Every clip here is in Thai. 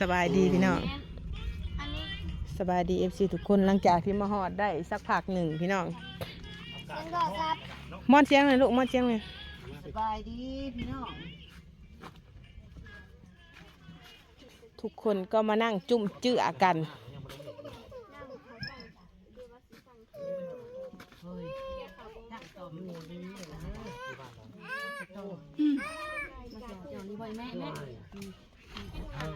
สบายดีพี่น้องอันนี้สบายดีเอฟซีทุกคนหลังจากที่มาฮอดได้สักพักหนึ่งพี่น้องเป็นก็ครับมอนเสียงเลยลูกมอนเสียงเลยสบายดีพี่น้องทุกคนก็มานั่งจุ่มเจือกันเ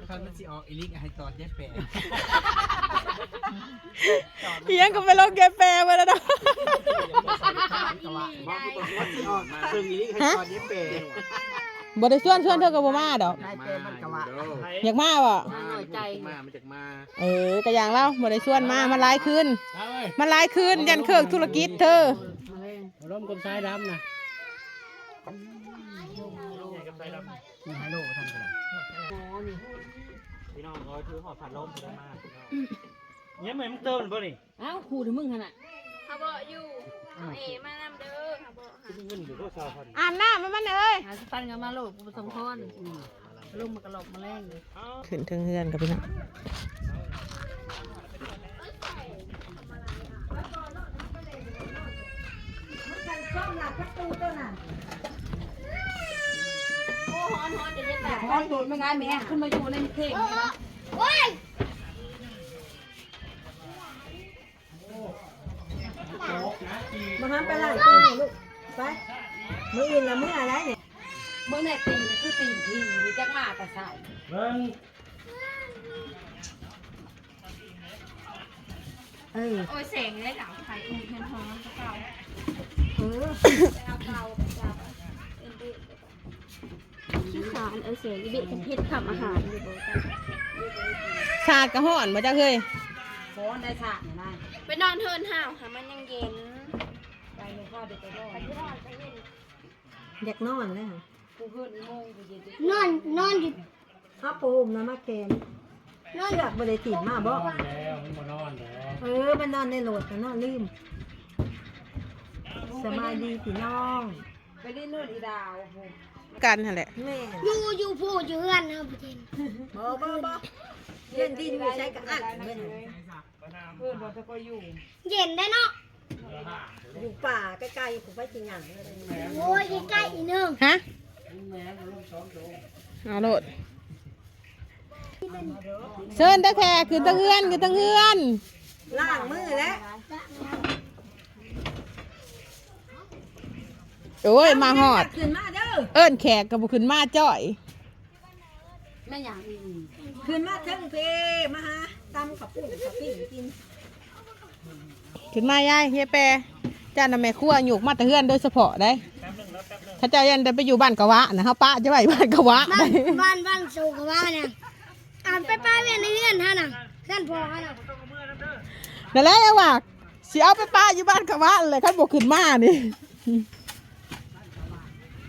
คันมันสิออกอีลิกให้ตอดแยกแปะเฮียงก็ไปลงแกแปรมาแล้วเนาะกะว่าบ่มันสิออกซึ่งอีลิกให้ตอดแยกแปะบ่ได้ชวนชวนเธอกับบ่มาดอกนายเป็นมันกะว่าอยากมาบ่มาหน่อยใจมามาจากมาเออกะอย่างเล่าบ่ได้ชวนมามันหลายคืนมันหลายคืนยันเครื่องธุรกิจเธอมาเล่นร่มกลมซ้ายดำนะ มีไฮโลท่านก็ได้หมอนี่พี่น้องเขาถือหอดผัดลมถือมากเนี่ยเหมือนมึงเติมหรือเปล่านี่เอ้าขู่ถึงมึงขนาดเขาบอกอยู่เอาเอมานำเด้อเขาบอกหาที่เงินอยู่ก็ซาวพอดีอ่านหน้ามันมันเอ้ยหาสปันกันมาโลดกูสองคนลุงมากระหลอกมาแรงเลยขึ้นถึงเฮือนกับพี่น้องโอ้ฮอน ฮอนจะได้แบบพอนโดดไม่ไงแม่ขึ้นมาอยู่ในเข่งเลยนะโอ้ยมาห้ามไปหลายปีลูกไปมืออื่นละมืออะไรเนี่ยเมื่อแน่ตีนคือตีทีมีจักมาแต่ใส่เบิ้งเออโอ้ยแสงได้หลังไข่อุ้มเพียนทองก็เก่า เออ เอาเก่าเก่าเอ็นดี้ขี้ขาน เออเสียงอีเบะเป็นเพชรทำอาหารอยู่บ่กันชาดกระห่อนมาจ้าเฮ้ยฟ้อนได้ฉากเนี่ยได้ไปนอนเทินห่าวค่ะมันยังเย็นไปเลยพ่อเด็กกระโดดเด็กนอนเลยค่ะกูขึ้นอีโมงกูเย็นนอนนอนอยู่ข้าปูมนะมาแกนเลือกบริติดมาบ่นอนแล้วมันมานอนแล้วเออมันนอนในโหลดมันนอนลืมสบายดีพี่น้อง ไปเล่นนู่นอีดาวโห กันนั่นแหละแม่อยู่อยู่ผู้อยู่เฮือนนะพี่เทนบ่บ่บ่เย็นดินอยู่ใช้กับอันเว้ยเพื่อนบอกจะก็อยู่เย็นได้เนาะอยู่ป่าใกล้ๆผมไปกินหยังเลยโอ้ยใกล้ๆอีกหนึงฮะเอาโลดเชิญตะแคคือตะเฮือนคือตะเฮือนล้างมือแล้วโอ้ยมาหอดขึ้นมา เด้อเอิ้นแขกกับบุขึ้นมาจ่อย แม่อยากอีกขึ้นมาเทิงเพมาหาตำขับปุ่นขับปิ้งกินขึ้นมายายเฮียแปรจ้าน่ะแม่ครัวอยู่มาแตะเฮือนโดยเฉพาะได้ถ้าเจ้ายันได้ไปอยู่บ้านกะวะนะฮะป้าจะไปบ้านกะวะบ้าได้ นบ้านบ้านสูงกว่าเนี่ยอ่านไปป้าเวียนในเงื่อนท่าน่ะเงื่อนพอฮะน่ะนั่นแหละยังว่าสิเอาไปป้าอยู่บ้านกะวะเลยคันบ่ขึ้นมานี่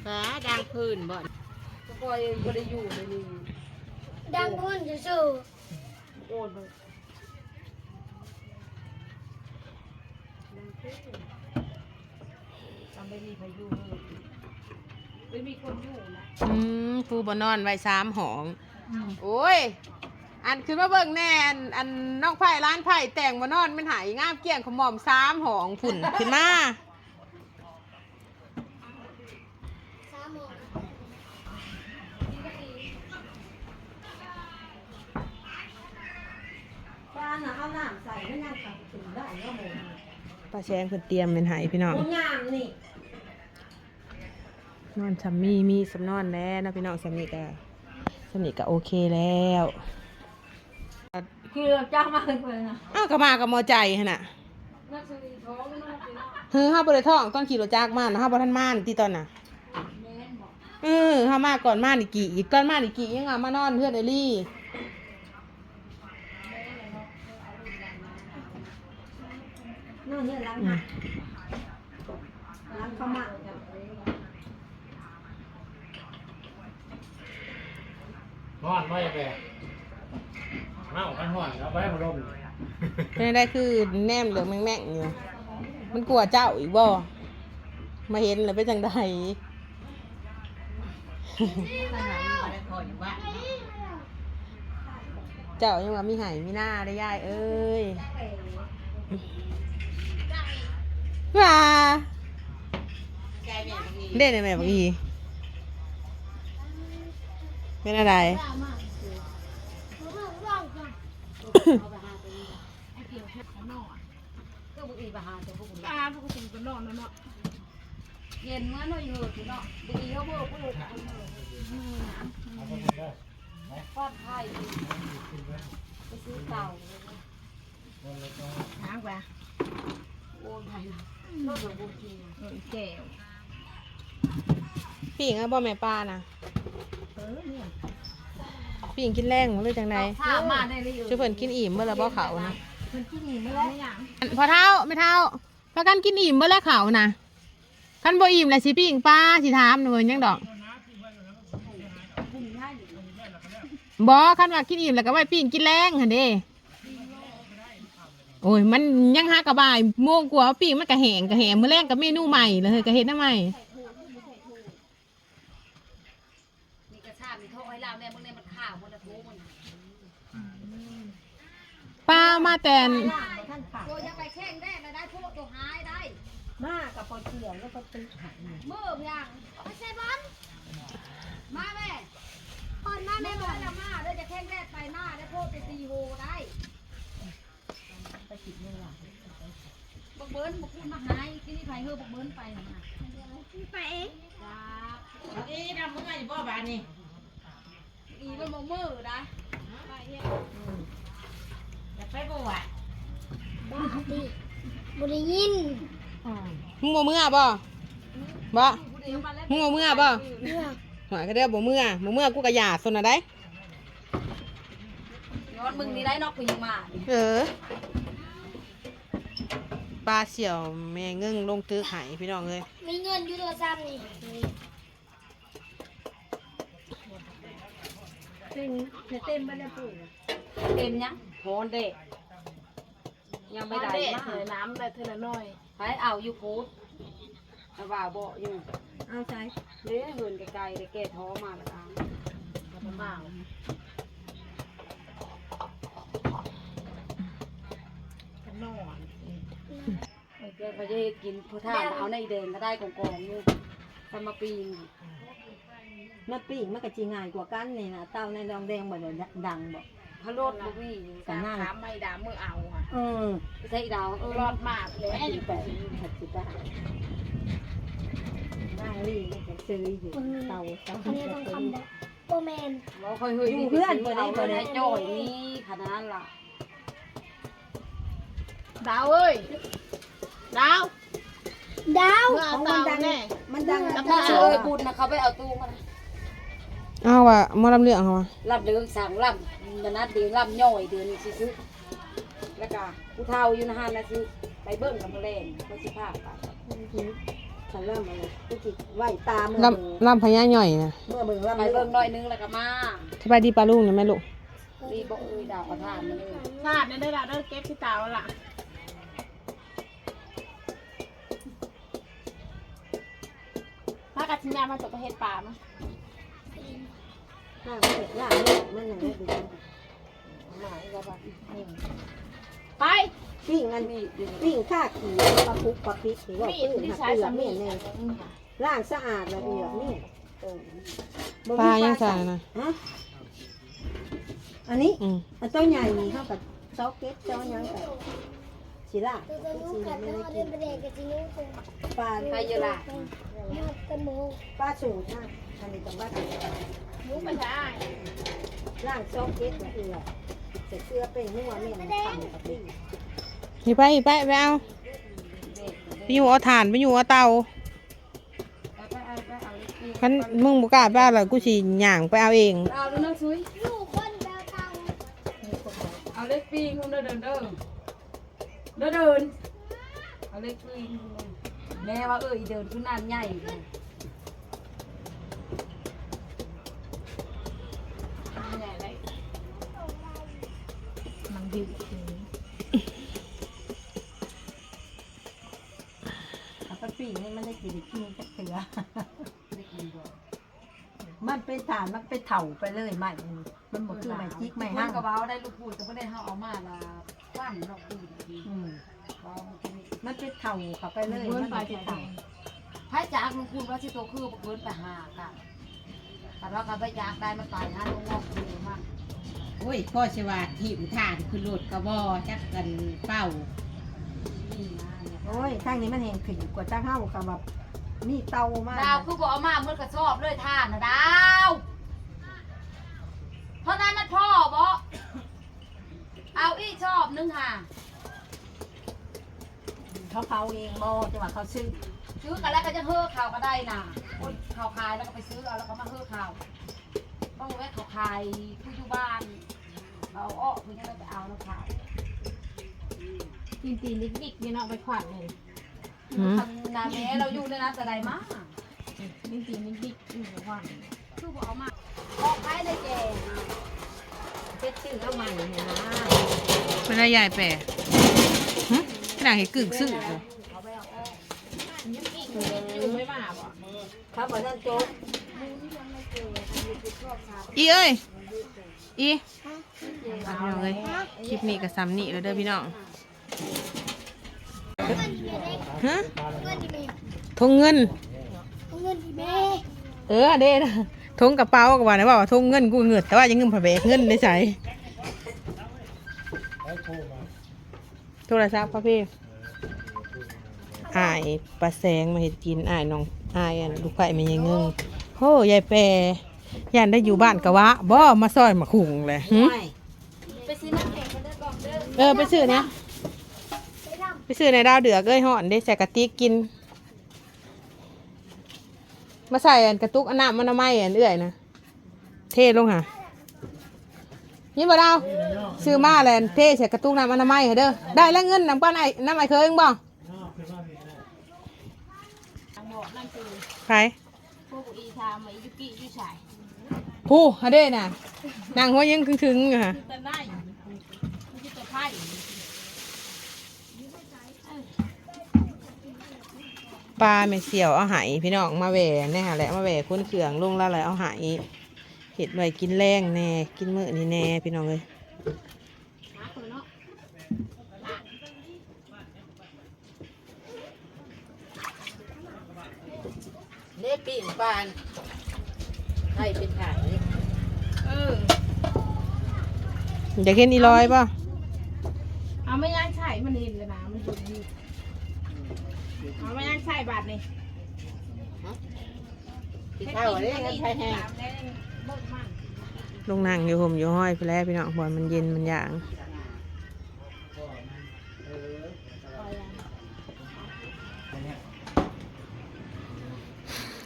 ฟ้าดังพื้นบ่ก็คอยบ่ได้อยู่เลยนี่ดังพุ่นจะสู้โอนไปทำไม่มีใครอยู่เลยไม่มีคนอยู่นะอืมครูบ่นอนไว้สามหองโอ้ยอันขึ้นมาเบิ่งแน่อันอันน้องไผ่ร้านไผ่แต่งบ่นอนมันหายงามเกลี้ยงขมอมสามหองผุ่นขึ้นมา สามโมง ป้าน่ะเอาน้ำใส่ไม่งั้นขับถึงได้ก็โมงป้าแชงเพิ่นเตรียมเป็นหายพี่น้องโมงยามนี่นอนสามีมีสำนอนแล้วนะพี่น้องสามีก็สามีก็โอเคแล้วคือจ้างมาเลยนะอ้าวก็มากับมอใจหั่นน่ะนักสืบท้องไม่นอกสิเนาะเฮ้อเฮาบ่ได้ท้องตอนขี่รถจักรมานะเฮาบ่ทันมานี่ติตอนน่ะแม่นบอกเออเฮามาก่อนมานี่กี่อีกก่อนมานี่กี่ยังเอามานอนเพื่อนไอลี่ นู่นเนี่ยล้างหักล้างข้าวหมักนอนไม่แปะเมากันห่อนเอาไปให้พัดลมเป็นได้คือแนมเหลืองแม่งๆอยู่มันกลัวเจ้าอีกบ่มาเห็นแล้วเป็นจังไดขนาดนี้มาได้คอยอยู่บ้านเจ้ายังว่ามีไห่มีหน้าได้ยายเอ้ย ว้าเด่นแม่บักอีเป็นอะไรก็บุอีบาหาแต่พวกผมตาพวกคุณก็นอนแล้วเนาะเย็นเมื่อน้อยอยู่เนาะบุอีเขาบอกพูดฟอดไทยไปซื้อเต่าหางว่าโอนไทยร เออแก้วปิ่งอะบ่แม่ป้านะเออเนี่ยปิ่งกินแรงหรือจังไดข้ามาได้เลยอยู่ชื่อเพิ่นกินอิ่มเมื่อละบ่เขานะมันที่นี่ไม่ได้อย่างพอเท่าไม่เท่าพากันกินอิ่มเมื่อละเขานะคันบ่อิ่มแหละสิปิ่งป้าสิถามหน่อยยังดอกบ่คันว่ากินอิ่มแล้วก็ไว้ปิ่งกินแรงหั่นเด้ โอ้ยมันยังหากระบายโมงกว่าปิ่งมันก็แห้งก็แห้งมื้อแรงก็เมนูใหม่เลยก็เฮ็ดหน้าใหม่มีกระชากมีโทษให้เราเนี่ยมึงเนี่ยมันข่าวมันจะทุกมันป้ามาแต่นล่างบ่ท่านขาดตัวยังไปแข่งได้ไม่ได้โทษตัวหายได้ มากับพอเกี่ยวแล้วก็ตึกหันมือยังไม่ใช่บอลมาแม่ตอนมาแม่บอลมาเดี๋ยวจะแข่งแรกไปหน้าได้โทษไปตีโฮได้ ไปกินเมื่อไหร่ บัก เบิ้ลบักพูดมาหายที่นี่ใครเฮอบักเบิ้ลไปนะไปเองจ้าอีดำเมื่อไหร่บ่บานี่อีมันมองมือได้จะไปบ่วะบ้าดิบุได้ยินมึงบ่เมื่อบ่บ่กูเดี๋ยวมาแล้วมึงบ่เมื่อบ่เลือกหอยก็เด้อบ่เมื่อบ่เมื่อกูก็หยาดซนน่ะได้ย้อนมึงนี่ได้นอกกูยิงมา เออ ปลาเสี่ยวแม่เงิ่งลงตึกไหายพี่น้องเลยมีเงินอยู่ตัวซ้ำนี่เป็นเต็มไปแล้วปู่เต็มยังโหนเด็กยังไม่ได้เด็มาเธอน้ำแต่เธอละน้อยให้เอาอยู่โพสเอาว่าบ่อยู่เอาใจเด้เหินไกลๆได้แก่ท้อมาแล้วกันกับบ้ากั ดี๋ยวเขาจะเฮ็ดกินผู้ท่านเอาในแดงก็ได้กองๆอยู่ทำมาปีนมันปีกมันก็จีง่ายกว่ากันนี่นะเต้าในดองแดงบ่ได้ดังบ่พะโลดบ่มีกันนั่งถามไม่ด่ามือเอาอะเออใส่ดาวเออรอดมากเลยสิบแปดหัดสิบได้นั่งรีมันก็ซื้ออยู่เตาเตาอันนี้ต้องคำบอกโอแมนบ่ค่อยเฮยเอาเลยจ่อยนี่ขนาดนั้นล่ะดาวเอ้ย ดาว ดาวของมันดังมันดังแล้วก็เอ้ยบุญนะเขาไปเอาตู้มาเอาว่ะมาลำเรื่องเอาว่ะลำเดืองสั่งลำนัดเดือนลำย่อยเดือนนี้ซื้อแล้วก็ผู้เฒ่าอยู่นะฮะนะซื้อไปเบิ่งกับแรงก็สิพาไปฉันเริ่มอะไรกูจิไหวตาเมื่อลเบิ่งำลำพญาหน่อยนะเมื่อเบิ่งลำไปเบิ่เบิ่งงหน่อยนึงแล้วก็มาสบายดีปลาลุงเนี่ยแม่ลูกรีบอกเอ้ยดาวประทานมาเลยพลาดได้ละได้เก็บที่เตาละ ถ้ากัดชิญญามาจบประเทศป่ามั้ยข้างเสร็จล่างนี่มันอย่างนี้ดูหมายว่าแบบไปปิ้งอันนี้ปิ้งข้าขี่ปลาคุกปลาพิษหรือว่ามีปิ้งที่หักใช้เปลือสากมีเมี่ยนเนี่ยล่างสะอาดละเอียดนี่ปลายังใส่นะฮะอันนี้อืมอันเจ้าใหญ่นี่เท่ากับซอกเก็ตเจ้ายัง แต่ชีล่าชีล่าไม่ได้กินปลาใครเยอะล่ะปลาสูตรนะอันนี้ต้องว่ามุกไปใช้ล่างซอกเก็ตละเอียดใส่เสื้อเป็นนัวเมี่ยนทำกับปิ้งหิไปหิไปไปเอาไปอยู่เอาถ่านไปอยู่เอาเตาเอาไปเอาไปเอาอีกคันมึงบ่กล้าไปเอาแล้วกูสิย่างไปเอาเองเอาดูน้ำซุยเอาเล็กปีงเดินเดินเดิน เดินเดินเอาเล็กปีงแม่ว่าเอ้ยเดินขึ้นนานใหญ่ใหญ่เลยมันดิวเอาไปปิ้งนี่มันได้กินกินกับเสือเล็กปีงมันเป็นฐานมันเป็นเถ่าไปเลยใหม่มันบ่คือใหม่จิกใหม่มัห้านงก็เว้าได้ลูกพูดก็บ่ได้เฮาเอามาละ ฟันนอกดีดีอืมเว้ามันเป็นมันเป็นเถ่าเข้าไปเลยเบิ้มันนไปเป็นจะเถ่าให้จากลุงพูดว่าสิโตคือบ่เกินไปหากันแต่ว่าก็ไปจากได้มันตายหาลงงอกอยู่มันโอ้ยพ่อชว่าทีมทานคือโหลดกระบอจักกันเป้านี่นะเนี่ยโอ้ยทางนี้มันแหงขึ้นกว่าทางเฮากับแบบมีเตามาดาวคือบอกเอามาเมื่อกระสอบเลยท่านนะดาวเพราะนั้นมันพ่อบอกเอาอีกชอบห นึงค่ะเขาเผาเองบ่จังหวะเขาซื้อซื้อกันแล้วก็จะเฮือข่าวก็ได้น่ะคนข่าวขายแล้วก็ไปซื้อเอาแล้วก็มาเฮือข่าวต้องแวะข่าวขายผู้อยู่บ้านเอาอ้อคุณยังไปเอาแล้วขายตีนตีนดิกๆเนี่ยเนาะไปขวัญเลยทำนาแม่เราอยู่ในนั้นแต่ใดมาตีนตีนดิกๆอยู่ขวัญคือบอกเอามาออกขายได้แก่เฮ็ดซื้อเอาใหม่เนี่ยนะ ไม่ได้ยายแปะหึขนาดเห็นกึ่งซื่อเอาไปเอาออกอยู่ไม่มาบ่เขาบอกนั่นโจ๊กอีเอ้ย อีเอาพี่น้องเลยคลิปนี้กับซ้ำนี่แล้วเด้อพี่น้องฮะทงเงิน เงินที่แม่เออเด้นะทงกระเป๋าก็ว่านะว่าทงเงินกูเงินแต่ว่ายังเงินผ่าแบกเงินได้ใส่ โทรศัพท์พ่อพี่อายปลาแสงมาเห็ดกินอายน้องอายอันลูกไผ่ไม่ยังเงิงโหยายแปรยันได้อยู่บ้านกะวะบ่มาซอยมาคุงเลยหึไม่ไปซื้อน้ำแข็งมาเด้อก่อนเด้อเออไปซื้อเนี่ยไปซื้อในดาวเดือกเอ้ยห่อนได้ใส่กะติกกิน มาใส่อันกระตุกอันน้ำมันน้ำไม้อันเอื่อยนะเทลงหะ นี่บ่ดาวซื้อมาแล้วเทใส่กระตุกน้ำมันน้ำไม้เหรอเด้อได้แล้วเงินน้ำป้านไอ้น้ำไอ้เคยเองบ่ใครพวกอีทามายุกิยุชายผู้ฮะเด้น่ะนางหัวยังถึงๆอยู่ค่ะแต่ได้ไม่ใช่ตัวไพ่ปลาไม่เสียวเอาหายพี่น้องมาแหวนแน่ค่ะและมาแหวคุ้นเครื่องลุงล้วเลยเอาหาย ห็ดไว้กินแรงแน่ กินมื้อนี่แน่พี่น้องเลยหาคนเนาะเล็ปีนปานไทยเป็นถ่ายเอออยากเห็นอีลอยป่ะเอาไม่ย่างใส่มันเห็นเลยนะมันอยู่นี่เอาไม่ย่างใส่บาทนี่พี่เท่าเด้เลงนั่งอยู่ห่มอยู่ห้อยไปแล้วพี่น้องบอลมันเย็นมันหยาง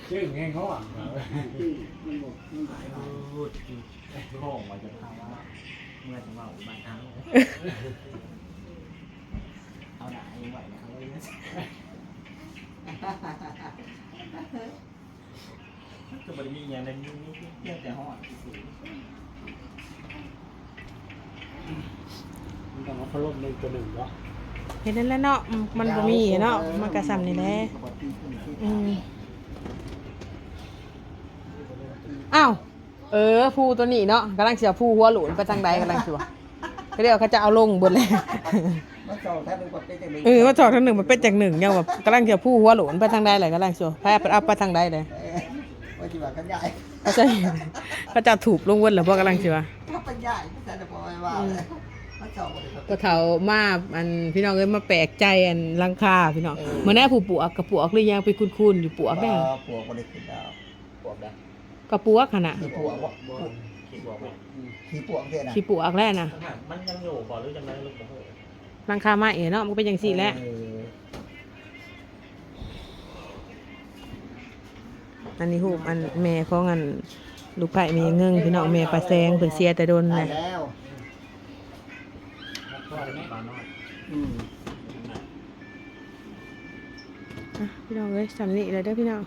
ชื่อไงเขาอะพูดข้องมาจะทำว่าเมื่อจะมาอุบัติทางเอาหนายังไหวนะครับก็ บริมีอย่างนั้นนี่เพียงแต่ห้องมันต้องมาพัดลมในตัวหนึ่งเนาะเห็นนั่นแหล้วเนาะมันมันบ่มีเนาะมันกระซำนี่แหละอืมอ้าวเออภูตัวนี้เนาะกำลังเสียภูหัวหลุนไปทางใดกำลังสิวะก็เดี๋ยวเขาจะเอาลงบนเลยมันสองถ้าเป็นกดเป็นจังได๋เออว่าจอกทางหนึ่งมันเป็นจากหนึ่งเนี่ยแบบกำลังเสียภูหัวหลุนไปทางใดเลยกำลังสิวพายเอาไปทางใดเลยว่า สิว่ากันใหญ่เขาจะเขาจะถูกลงบนหรือพวกกำลังสิวะถ้าเป็นใหญ่แต่จะบ่ว่าเลยมันสองบ่ได้ก็เขามาอันพี่น้องเอ้ยมาแปลกใจอันลังคาพี่น้องเมื่อแน่ผู้ปวกกับปวกหรือยังไปคุ้นๆอยู่ปวกแน่ปวกบ่ได้ขึ้นดาวปวกได้กับปวกขนาดคือปวกบ่คิดว่าขี้ปวกเท่น่ะขี้ปวกแล้วนะมันยังอยู่บ่หรือยังไงลูกผมลังคาไม้เอ๋เนาะมันก็เป็นอย่างสี่แหล้ว อันนี้ฮูกอันแม่ของอันลูกไผ่แม่เงิงพี่น้องแม่ปลาแซงเพิ่นเสียแต่โดนได้เลยแล้วก็ได้ปลาน้อยอืมอะพี่น้องเอ้ยสำนีแลยเด้อพี่น้อง